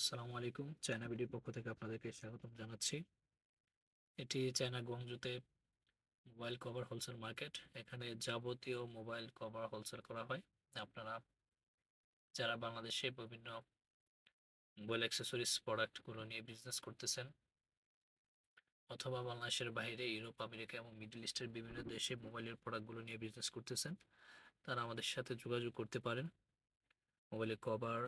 আসসালামু আলাইকুম। চায়না ভিডিওর পক্ষ থেকে আপনাদেরকে স্বাগতম জানাচ্ছি। এটি চায়না গংজুতে মোবাইল কভার হোলসেল মার্কেট। এখানে যাবতীয় মোবাইল কভার হোলসেল করা হয়। আপনারা যারা বাংলাদেশে বিভিন্ন মোবাইল অ্যাক্সেসরিজ প্রোডাক্টগুলো নিয়ে বিজনেস করতেছেন অথবা বাংলাদেশের বাইরে, ইউরোপ, আমেরিকা এবং মিডল ইস্টের বিভিন্ন দেশে মোবাইলের প্রোডাক্টগুলো নিয়ে বিজনেস করতেছেন, তারা আমাদের সাথে যোগাযোগ করতে পারেন। মোবাইলের কভার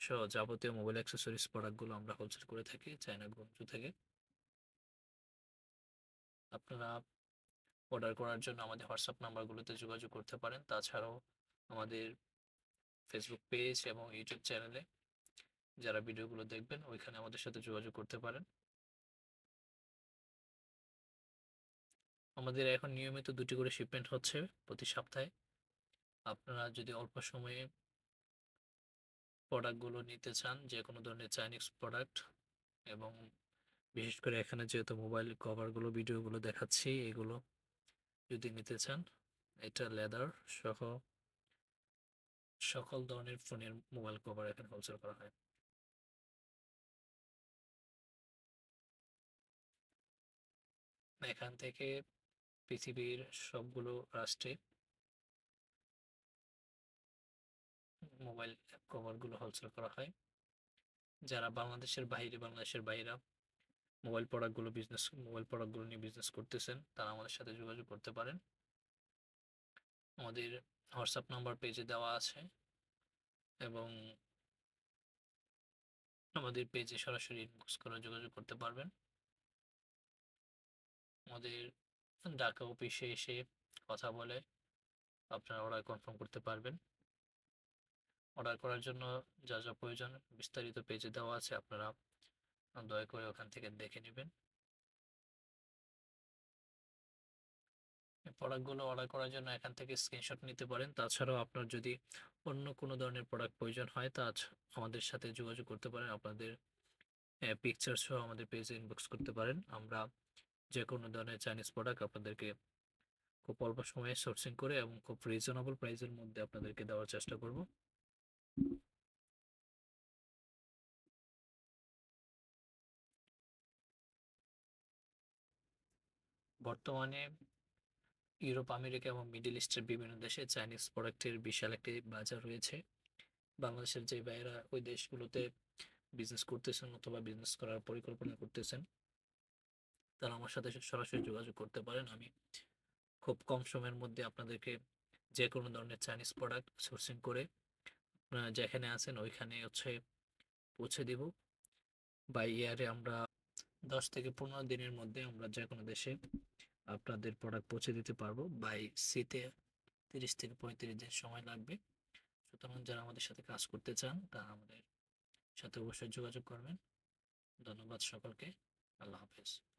সহ যাবতীয় মোবাইল অ্যাক্সেসরিজ প্রোডাক্টগুলো আমরা হোলসেল করে থাকি চায়না গঞ্জু থেকে। আপনারা অর্ডার করার জন্য আমাদের হোয়াটসঅ্যাপ নাম্বারগুলোতে যোগাযোগ করতে পারেন। তাছাড়াও আমাদের ফেসবুক পেজ এবং ইউটিউব চ্যানেলে যারা ভিডিওগুলো দেখবেন, ওইখানে আমাদের সাথে যোগাযোগ করতে পারেন। আমাদের এখন নিয়মিত দুটি করে শিপমেন্ট হচ্ছে প্রতি সপ্তাহে। আপনারা যদি অল্প সময়ে প্রোডাক্টগুলো নিতে চান যে কোনো ধরনের চাইনিজ প্রোডাক্ট এবং বিশেষ করে এখানে যেহেতু মোবাইল কভারগুলো ভিডিওগুলো দেখাচ্ছি, এগুলো যদি নিতে চান, এটা লেদার সহ সকল ধরনের ফোনের মোবাইল কভার এখানে হোলসেল করা হয়। এখান থেকে পৃথিবীর সবগুলো রাষ্ট্রে মোবাইল কভারগুলো হোলসেল করা হয়। যারা বাংলাদেশের বাইরে, বাংলাদেশের বাইরা মোবাইল প্রোডাক্টগুলো বিজনেস মোবাইল প্রোডাক্টগুলো নিয়ে বিজনেস করতেছেন, তারা আমাদের সাথে যোগাযোগ করতে পারেন। আমাদের হোয়াটসঅ্যাপ নাম্বার পেজে দেওয়া আছে এবং আমাদের পেজে সরাসরি ইনবক্স করে যোগাযোগ করতে পারবেন। আমাদের ঢাকা অফিসে এসে কথা বলে আপনারা অর্ডার কনফার্ম করতে পারবেন। অর্ডার করার জন্য যা যা প্রয়োজন বিস্তারিত পেজে দেওয়া আছে আপনারা দয়া করে ওখান থেকে দেখে নেবেন। প্রোডাক্টগুলো অর্ডার করার জন্য এখান থেকে স্ক্রিনশট নিতে পারেন। তাছাড়াও আপনার যদি অন্য কোনো ধরনের প্রোডাক্ট প্রয়োজন হয় তা আমাদের সাথে যোগাযোগ করতে পারেন। আপনাদের পিকচার সহ আমাদের পেজে ইনবক্স করতে পারেন। আমরা যে কোনো ধরনের চাইনিজ প্রোডাক্ট আপনাদেরকে খুব অল্প সময়ে সোর্সিং করে এবং খুব রিজনেবল প্রাইসের মধ্যে আপনাদেরকে দেওয়ার চেষ্টা করব। বর্তমানে ইউরোপ, আমেরিকা এবং মিডল ইস্টের বিভিন্ন দেশে চাইনিজ প্রোডাক্টের বিশাল একটি বাজার রয়েছে। বাংলাদেশের যে ভাইয়েরা ওই দেশগুলোতে বিজনেস করতেছেন অথবা বিজনেস করার পরিকল্পনা করতেছেন, তারা আমার সাথে সরাসরি যোগাযোগ করতে পারেন। আমি খুব কম সময়ের মধ্যে আপনাদেরকে যে কোনো ধরনের চাইনিজ প্রোডাক্ট সোর্সিং করে আপনারা যেখানে আছেন ওইখানে হচ্ছে পৌঁছে দিব। বা ইয়ারে আমরা দশ থেকে পনেরো দিনের মধ্যে আমরা যে কোনো দেশে আপনাদের প্রোডাক্ট পৌঁছে দিতে পারব। বাই সিতে তিরিশ থেকে পঁয়ত্রিশ দিন সময় লাগবে। সুতরাং যারা আমাদের সাথে কাজ করতে চান, তারা আমাদের সাথে অবশ্যই যোগাযোগ করবেন। ধন্যবাদ সকলকে। আল্লাহ হাফেজ।